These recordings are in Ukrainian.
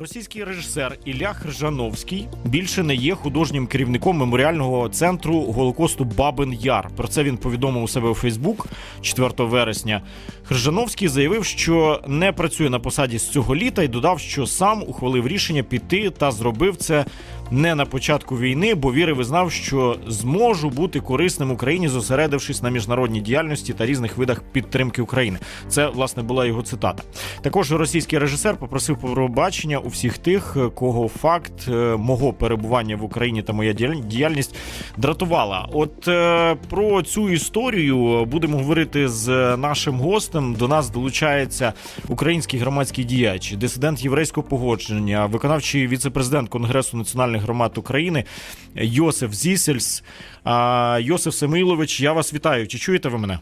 Російський режисер Ілля Хржановський більше не є художнім керівником меморіального центру Голокосту Бабин Яр. Про це він повідомив у себе у Фейсбук 4 вересня. Хржановський заявив, що не працює на посаді з цього літа, і додав, що сам ухвалив рішення піти та зробив це не на початку війни, бо вірив і знав, що зможу бути корисним Україні, зосередившись на міжнародній діяльності та різних видах підтримки України. Це власне була його цитата. Також російський режисер попросив пробачення у всіх тих, кого факт е, мого перебування в Україні та моя діяльність дратувала. От е, про цю історію будемо говорити з нашим гостем. До нас долучається український громадський діяч, дисидент єврейського погодження, виконавчий віцепрезидент Конгресу національних громад України Йосиф Зісельс. Йосиф Семилович, я вас вітаю. Чи чуєте ви мене?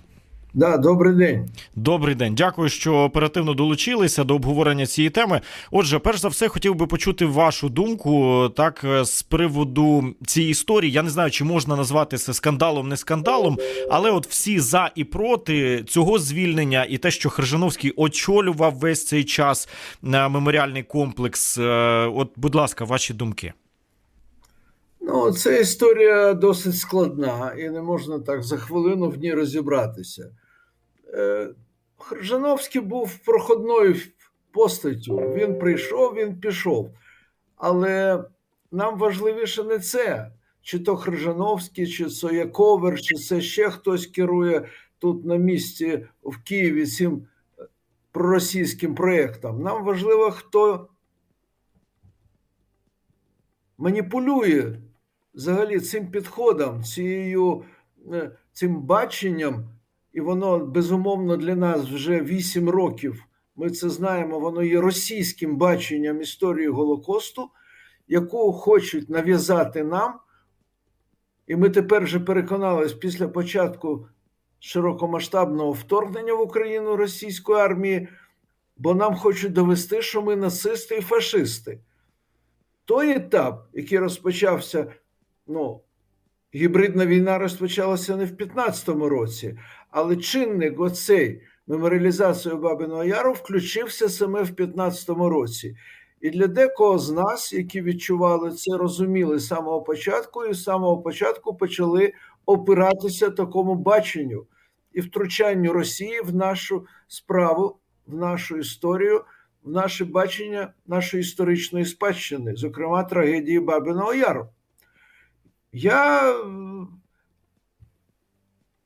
Да, добрий день. Добрий день, дякую, що оперативно долучилися до обговорення цієї теми. Отже, перш за все, хотів би почути вашу думку так е, з приводу цієї історії. Я не знаю, чи можна назвати це скандалом, не скандалом, але от всі за і проти цього звільнення, і те, що Хржановський очолював весь цей час на меморіальний комплекс. Е, От, будь ласка, ваші думки. Ну, це історія досить складна, і не можна так за хвилину в ній розібратися. Е, Хржановський був проходною постаттю. Він прийшов, він пішов. Але нам важливіше не це. Чи то Хржановський, чи це Яковер, чи це ще хтось керує тут на місці в Києві цим е, проросійським проєктом. Нам важливо, хто маніпулює взагалі цим підходом, цією, е, цим баченням, і воно безумовно для нас вже 8 років. Ми це знаємо, воно є російським баченням історії Голокосту, яку хочуть нав'язати нам. І ми тепер вже переконались після початку широкомасштабного вторгнення в Україну російської армії, бо нам хочуть довести, що ми нацисти і фашисти. Той етап, який розпочався, ну, гібридна війна розпочалася не в 15-му році, але чинник оцей меморіалізацію Бабиного Яру включився саме в 15-му році. І для декого з нас, які відчували це, розуміли з самого початку, і з самого початку почали опиратися такому баченню і втручанню Росії в нашу справу, в нашу історію, в наше бачення нашої історичної спадщини, зокрема трагедії Бабиного Яру. Я е,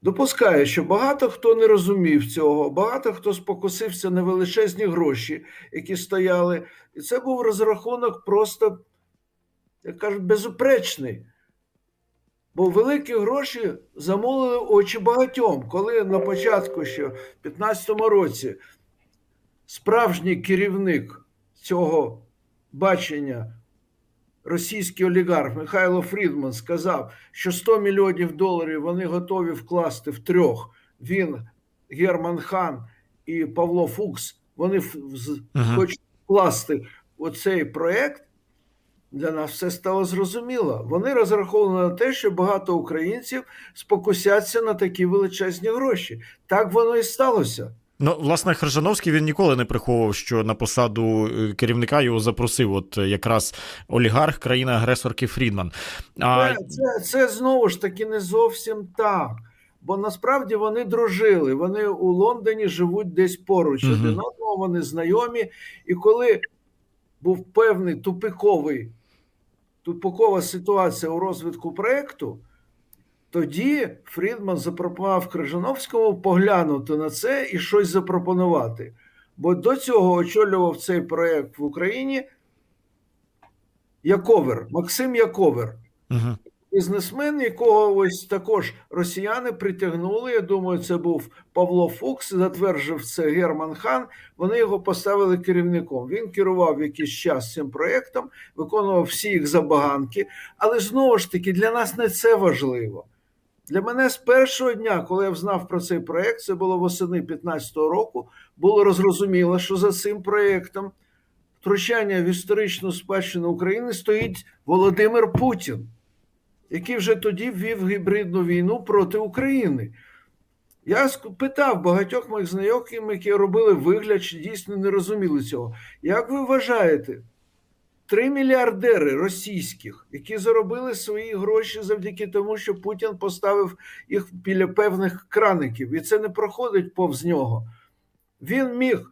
допускаю, що багато хто не розумів цього, багато хто спокусився на величезні гроші, які стояли. І це був розрахунок просто, як кажуть, безупречний. Бо великі гроші замулили очі багатьом, коли на початку, ще в 15-му році, справжній керівник цього бачення, російський олігарх Михайло Фрідман сказав, що 100 мільйонів доларів вони готові вкласти в трьох. Він, Герман Хан і Павло Фукс, вони Ага. хочуть вкласти у цей проект. Для нас все стало зрозуміло. Вони розраховували на те, що багато українців спокусяться на такі величезні гроші. Так воно і сталося. Ну, власне, Хржановський він ніколи не приховував, що на посаду е, керівника його запросив, от е, якраз олігарх країни-агресорки Фрідман. А, Це, це, це знову ж таки не зовсім так. Бо насправді вони дружили. Вони у Лондоні живуть десь поруч Мгм. один одного, вони знайомі. І коли був певний тупиковий, тупикова ситуація у розвитку проєкту, тоді Фрідман запропонував Крижановському поглянути на це і щось запропонувати. Бо до цього очолював цей проєкт в Україні Яковер, Максим Яковер угу. бізнесмен, якого ось також росіяни притягнули. Я думаю, це був Павло Фукс, затверджив це Герман Хан. Вони його поставили керівником. Він керував якийсь час цим проєктом, виконував всі їх забаганки. Але знову ж таки, для нас не це важливо. Для мене з першого дня, коли я взнав про цей проєкт, це було восени 15-го року, було розрозуміло, що за цим проєктом втручання в історичну спадщину України стоїть Володимир Путін який вже тоді ввів гібридну війну проти України. Я питав багатьох моїх знайомих, які робили вигляд, чи дійсно не розуміли цього. Як ви вважаєте, три мільярдери російських, які заробили свої гроші завдяки тому, що Путін поставив їх біля певних краників, і це не проходить повз нього. Він міг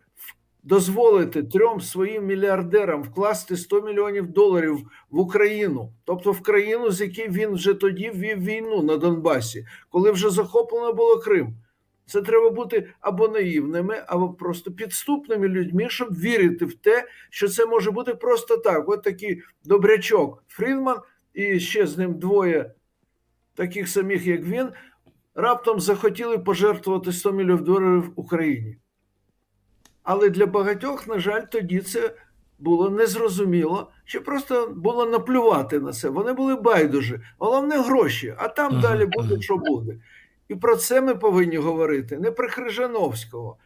дозволити трьом своїм мільярдерам вкласти 100 мільйонів доларів в Україну, тобто в країну, з якій він вже тоді ввів війну на Донбасі, коли вже захоплено було Крим. Це треба бути або наївними, або просто підступними людьми, щоб вірити в те, що це може бути просто так. От такий добрячок Фрідман і ще з ним двоє таких самих, як він, раптом захотіли пожертвувати 100 мільйонів доларів Україні. Але для багатьох, на жаль, тоді це було незрозуміло, чи просто було наплювати на це. Вони були байдужі. Головне гроші, а там далі буде, що буде. І про це ми повинні говорити, не про Крижановського.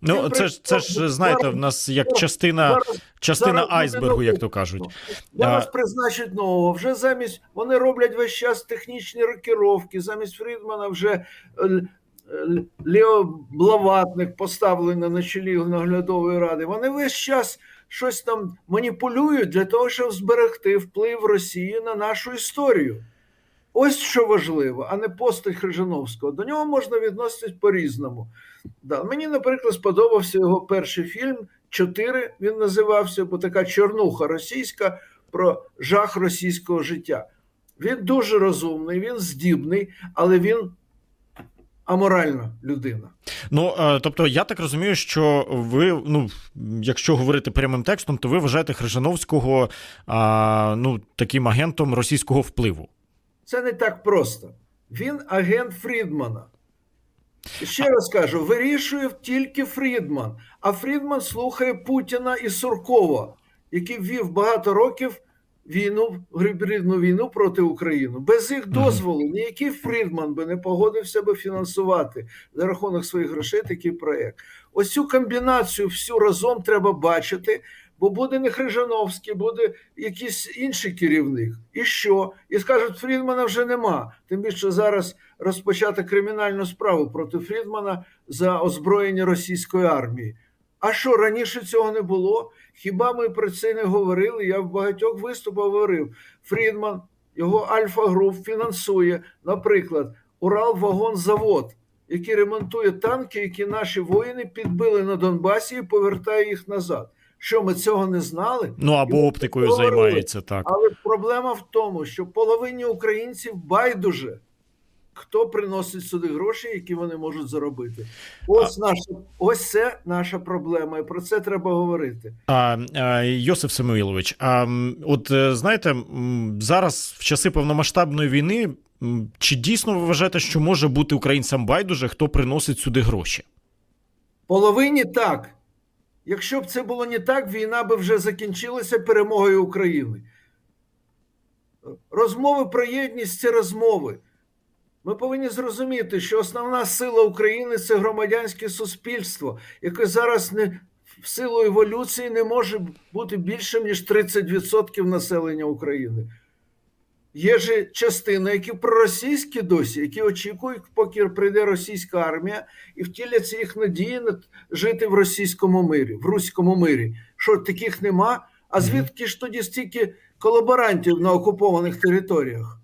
Ну, це ж це ж знаєте, в нас як частина Зараз, частина зараз айсбергу, як то кажуть. зараз А- призначать нового. Вже замість вони роблять весь час технічні рокіровки. Замість Фрідмана вже е, е, Лео Блаватник поставлено на чолі наглядової ради. Вони весь час щось там маніпулюють для того, щоб зберегти вплив Росії на нашу історію. Ось що важливо, а не постать Хрижановського. До нього можна відноситись по-різному. Да. Мені, наприклад, сподобався його перший фільм Чотири він називався, бо така чорнуха російська про жах російського життя. Він дуже розумний, він здібний, але він аморальна людина. Ну е, тобто, я так розумію, що ви, ну якщо говорити прямим текстом, то ви вважаєте Хрижановського ну таким агентом російського впливу. Це не так просто. Він агент Фрідмана. Ще раз кажу: вирішує тільки Фрідман. А Фрідман слухає Путіна і Суркова, який ввів багато років війну, гібридну війну проти України. Без їх дозволу ніякий Фрідман би не погодився би фінансувати за рахунок своїх грошей такий проєкт. Ось цю комбінацію всю разом треба бачити, бо буде не Хрижановський, буде якийсь інший керівник. І що? І скажуть, Фрідмана вже нема. Тим більше зараз розпочати кримінальну справу проти Фрідмана за озброєння російської армії. А що раніше цього не було? Хіба ми про це не говорили? Я в багатьох виступах говорив. Фрідман, його Альфа Груп фінансує, наприклад, Уралвагонзавод, який ремонтує танки, які наші воїни підбили на Донбасі і повертає їх назад. Що ми цього не знали? Ну або оптикою займається так. Але проблема в тому, що половині українців байдуже, хто приносить сюди гроші, які вони можуть заробити. Ось наша, ось це наша проблема, і про це треба говорити. А, а, Йосиф Самуїлович, а от е, знаєте, зараз в часи повномасштабної війни, чи дійсно ви вважаєте, що може бути українцям байдуже, хто приносить сюди гроші? Половині так. Якщо б це було не так, війна би вже закінчилася перемогою України. Розмови про єдність це розмови. Ми повинні зрозуміти, що основна сила України це громадянське суспільство, яке зараз не в силу еволюції не може бути більшим, ніж 30% населення України. Є ж частина, які проросійські досі, які очікують, поки прийде російська армія, і втіляться їх надії на жити в російському мирі, в руському мирі. Що таких нема? А звідки ж тоді стільки колаборантів на окупованих територіях?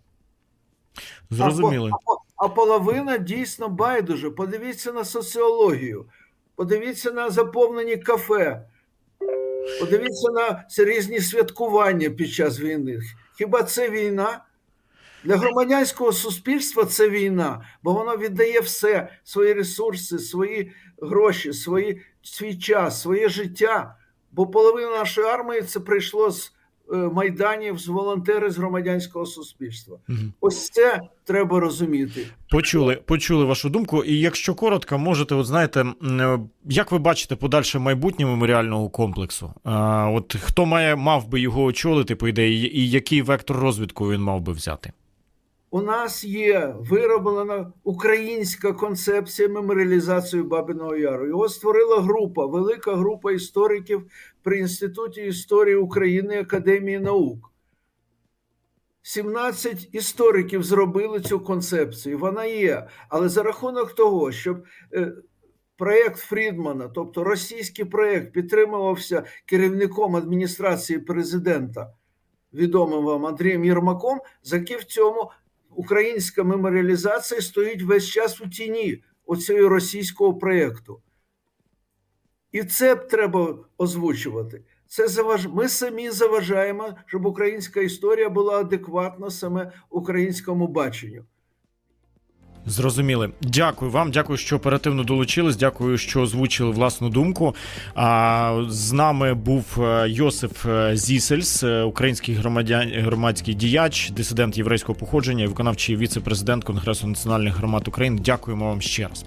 Зрозуміло. А, по- а половина дійсно байдуже. Подивіться на соціологію, подивіться на заповнені кафе, подивіться на різні святкування під час війни. Хіба це війна? Для громадянського суспільства це війна, бо воно віддає все, свої ресурси, свої гроші, свої, свій час, своє життя. Бо половина нашої армії це прийшло з майданів, з волонтери з громадянського суспільства. Угу. Ось це треба розуміти. Почули, почули вашу думку. І якщо коротко, можете, от знаєте, е, як ви бачите подальше майбутнє меморіального комплексу? А, от хто має мав би його очолити, по ідеї, і який вектор розвитку він мав би взяти? У нас є вироблена українська концепція меморіалізації Бабиного Яру. Його створила група, велика група істориків при Інституті історії України Академії наук. 17 істориків зробили цю концепцію. Вона є. Але за рахунок того, щоб е, проєкт Фрідмана, тобто російський проєкт, підтримувався керівником адміністрації президента відомим вам Андрієм Єрмаком, за в цьому українська меморіалізація стоїть весь час у тіні оцього російського проєкту. І це треба озвучувати. Це заваж... Ми самі заважаємо, щоб українська історія була адекватна саме українському баченню. Зрозуміли. Дякую вам. Дякую, що оперативно долучились. Дякую, що озвучили власну думку. А з нами був е, Йосиф е, Зісельс, е, український громадян, громадський діяч, дисидент єврейського походження виконавчий віце-президент Конгресу національних громад України. Дякуємо вам ще раз.